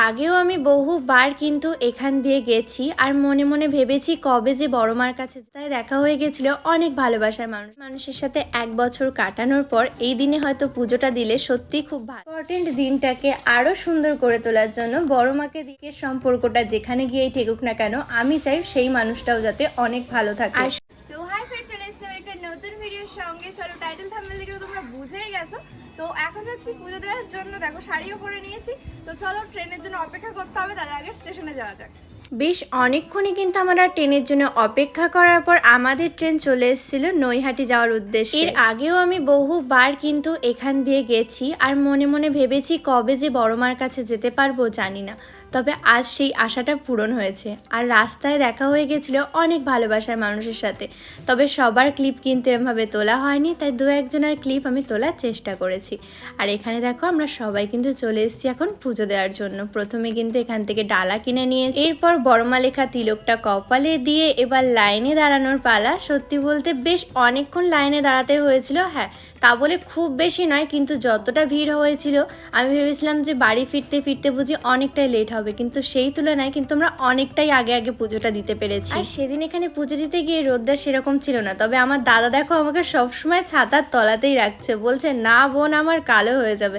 আগেও আমি বহুবার কিন্তু এখান দিয়ে গেছি আর মনে মনে ভেবেছি কবে যে বড় মার কাছে তাই দেখা হয়ে গেছিল অনেক ভালোবাসার মানুষ। মানুষের সাথে এক বছর কাটানোর পর এই দিনে হয়তো পুজোটা দিলে সত্যি খুব ভালো। ইম্পর্টেন্ট দিনটাকে আরও সুন্দর করে তোলার জন্য বড় মাকে দিকে সম্পর্কটা যেখানে গিয়েই ঠেকুক না কেন, আমি চাই সেই মানুষটাও যাতে অনেক ভালো থাকে তো হাই ফ্রেন্ড চলে এসেছি আমার একটা নতুন ভিডিওর সঙ্গে। চলো টাইটেল থাম্বনেল দেখে তোমরা বুঝেই গেছো। তো এখন যাচ্ছি পুজো দেওয়ার জন্য। দেখো শাড়িও পরে নিয়েছি। তো চলো ট্রেনের জন্য অপেক্ষা করতে হবে তার আগে স্টেশনে যাওয়া যাক। বেশ অনেকক্ষণই কিন্তু আমরা ট্রেনের জন্য অপেক্ষা করার পর আমাদের ট্রেন চলে এসেছিল নৈহাটি যাওয়ার উদ্দেশ্যে। এর আগেও আমি বহুবার কিন্তু এখান দিয়ে গেছি আর মনে মনে ভেবেছি কবে যে বড় মার কাছে যেতে পারব জানি না। তবে আজ সেই আশাটা পূরণ হয়েছে আর রাস্তায় দেখা হয়ে গেছিল অনেক ভালোবাসার মানুষের সাথে। তবে সবার ক্লিপ কিন্তু এরমভাবে তোলা হয়নি তাই দু একজনের ক্লিপ আমি তোলার চেষ্টা করেছি। আর এখানে দেখো আমরা সবাই কিন্তু চলে এসেছি এখন পুজো দেওয়ার জন্য। প্রথমে কিন্তু এখান থেকে ডালা কিনে নিয়েছি। এরপর বড়মা লেখা তিলকটা কপালে দিয়ে এবার লাইনে দাঁড়ানোর পালা। সত্যি বলতে বেশ অনেকক্ষণ লাইনে দাঁড়াতে হয়েছিল। হ্যাঁ তা বলে খুব বেশি নয়, কিন্তু যতটা ভিড় হয়েছিল, আমি ভেবেছিলাম যে বাড়ি ফিরতে ফিরতে বুঝি অনেকটাই লেট হবে, কিন্তু সেই তুলনায় কিন্তু আমরা অনেকটাই আগে আগে পুজোটা দিতে পেরেছি। আর সেদিন এখানে পুজো দিতে গিয়ে রোদটা সেরকম ছিল না, তবে আমার দাদা দেখো আমাকে সবসময় ছাতার তলাতেই রাখছে, বলছে, না বোন, আমার কালো হয়ে যাবে।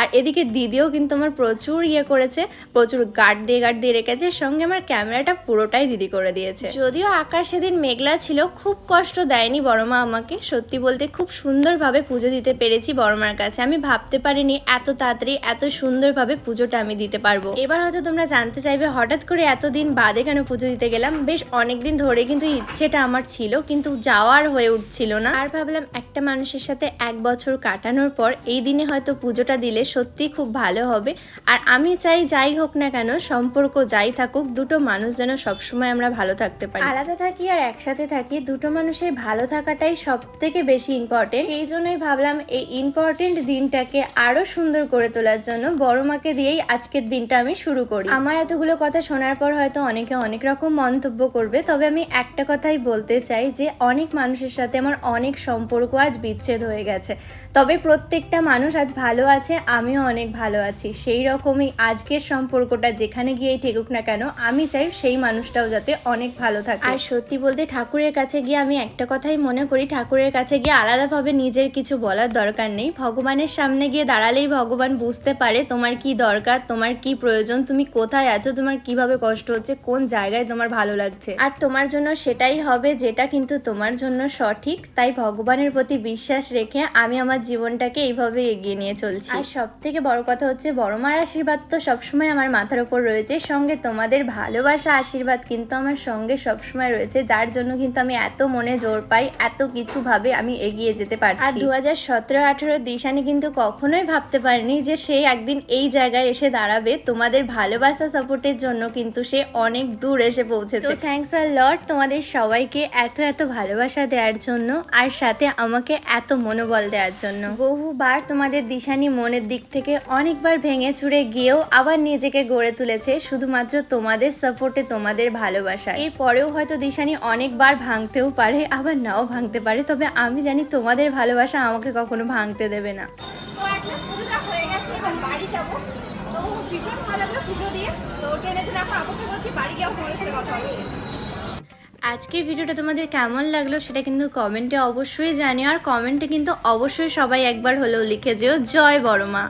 আর এদিকে দিদিও কিন্তু আমার প্রচুর ইয়ে করেছে, প্রচুর গার্ড দিয়ে গার্ড দিয়ে রেখেছে, সঙ্গে আমার ক্যামেরাটা পুরোটাই দিদি করে দিয়েছে। যদিও আকাশ সেদিন মেঘলা ছিল, খুব কষ্ট দেয়নি বড়মা আমাকে। সত্যি বলতে খুব সুন্দরভাবে পুজো দিতে পেরেছি বড়মার কাছে। আমি ভাবতে পারিনি এত তাড়াতাড়ি এত সুন্দরভাবে পুজোটা আমি দিতে পারব। এবার হয়তো তোমরা জানতে চাইবে, হঠাৎ করে এতদিন বাদে কেন পুজো দিতে গেলাম? বেশ অনেকদিন ধরে কিন্তু ইচ্ছেটা আমার ছিল, কিন্তু যাওয়ার হয়ে উঠছিল না। আর ভাবলাম একটা মানুষের সাথে এক বছর কাটানোর পর এই দিনে হয়তো পুজোটা দিলে সত্যি খুব ভালো হবে। আর আমি চাই যাই হোক না কেন, সম্পর্ক যাই থাকুক, দুটো মানুষ যেন সবসময় আমরা ভালো থাকতে পারি। আলাদা থাকি আর একসাথে থাকি, দুটো মানুষের ভালো থাকাটাই সব থেকে বেশি ইম্পর্টেন্ট সেই জন্যই ভাবলাম এই ইম্পর্টেন্ট দিনটাকে আরও সুন্দর করে তোলার জন্য বড় মাকে দিয়েই আজকের দিনটা আমি শুরু করি। আমার এতগুলো কথা শোনার পর হয়তো অনেকে অনেক রকম মন্তব্য করবে, তবে আমি একটা কথাই বলতে চাই যে অনেক মানুষের সাথে আমার অনেক সম্পর্ক আজ বিচ্ছেদ হয়ে গেছে। তবে প্রত্যেকটা মানুষ আজ ভালো আছে, আমিও অনেক ভালো আছি। সেই রকমই আজকের সম্পর্কটা যেখানে গিয়েই ঠেকুক না কেন আমি চাই সেই মানুষটাও যাতে অনেক ভালো থাকে। আর সত্যি বলতে ঠাকুরের কাছে গিয়ে আমি একটা কথাই মনে করি ঠাকুরের কাছে গিয়ে আলাদাভাবে নিজের কিছু বলার দরকার নেই। ভগবানের সামনে গিয়ে দাঁড়ালেই ভগবান বুঝতে পারে তোমার কি দরকার তোমার কি প্রয়োজন তুমি কোথায় আছো তোমার কীভাবে কষ্ট হচ্ছে কোন জায়গায় তোমার ভালো লাগছে। আর তোমার জন্য সেটাই হবে যেটা কিন্তু তোমার জন্য সঠিক তাই ভগবানের প্রতি বিশ্বাস রেখে আমি আমার জীবনটাকে এইভাবে এগিয়ে নিয়ে চলছি। আর সব থেকে বড় কথা হচ্ছে বড় মার আশীর্বাদ তো সবসময় আমার মাথার উপর রয়েছে সঙ্গে তোমাদের ভালোবাসা আশীর্বাদ কিন্তু আমার সঙ্গে সবসময় রয়েছে যার জন্য কিন্তু আমি এত মনে জোর পাই এত কিছু ভাবে আমি এগিয়ে যেতে পারছি। আর দু হাজার সতেরো আঠেরো দিশানি কিন্তু কখনোই ভাবতে পারিনি যে সে একদিন এই জায়গায় এসে দাঁড়াবে। তোমাদের ভালোবাসা সাপোর্টের জন্য কিন্তু সে অনেক দূর এসে পৌঁছেছে। থ্যাংকস আর লর্ড তোমাদের সবাইকে এত এত ভালোবাসা দেওয়ার জন্য আর সাথে আমাকে এত মনোবল দেওয়ার জন্য। বহুবার তোমাদের দিশানি মনের দিক থেকে অনেকবার ভেঙে ছুড়ে গিয়েও আবার নিজেকে গড়ে তুলেছে শুধুমাত্র তোমাদের সাপোর্টে তোমাদের ভালোবাসা। এরপরেও হয়তো দিশানি অনেকবার ভাঙতেও পারে আবার নাও ভাঙতে পারে তবে আমি জানি তোমাদের ভালোবাসা আমাকে কখনো ভাঙতে দেবে না। তো একটা পুজোটা গেছে এবার বাড়ি যাব। তো ভীষণ ভালো লাগল পুজো দিয়ে তো ট্রেনের জন্য এখন আপুকে বলছি বাড়ি গিয়ে তোমাদের সাথে কথা হবে। আজকের ভিডিওটা তোমাদের কেমন লাগল সেটা কিন্তু কমেন্টে অবশ্যই জানিও আর কমেন্টে কিন্তু অবশ্যই সবাই একবার হলেও লিখে যেও জয় বড়মা।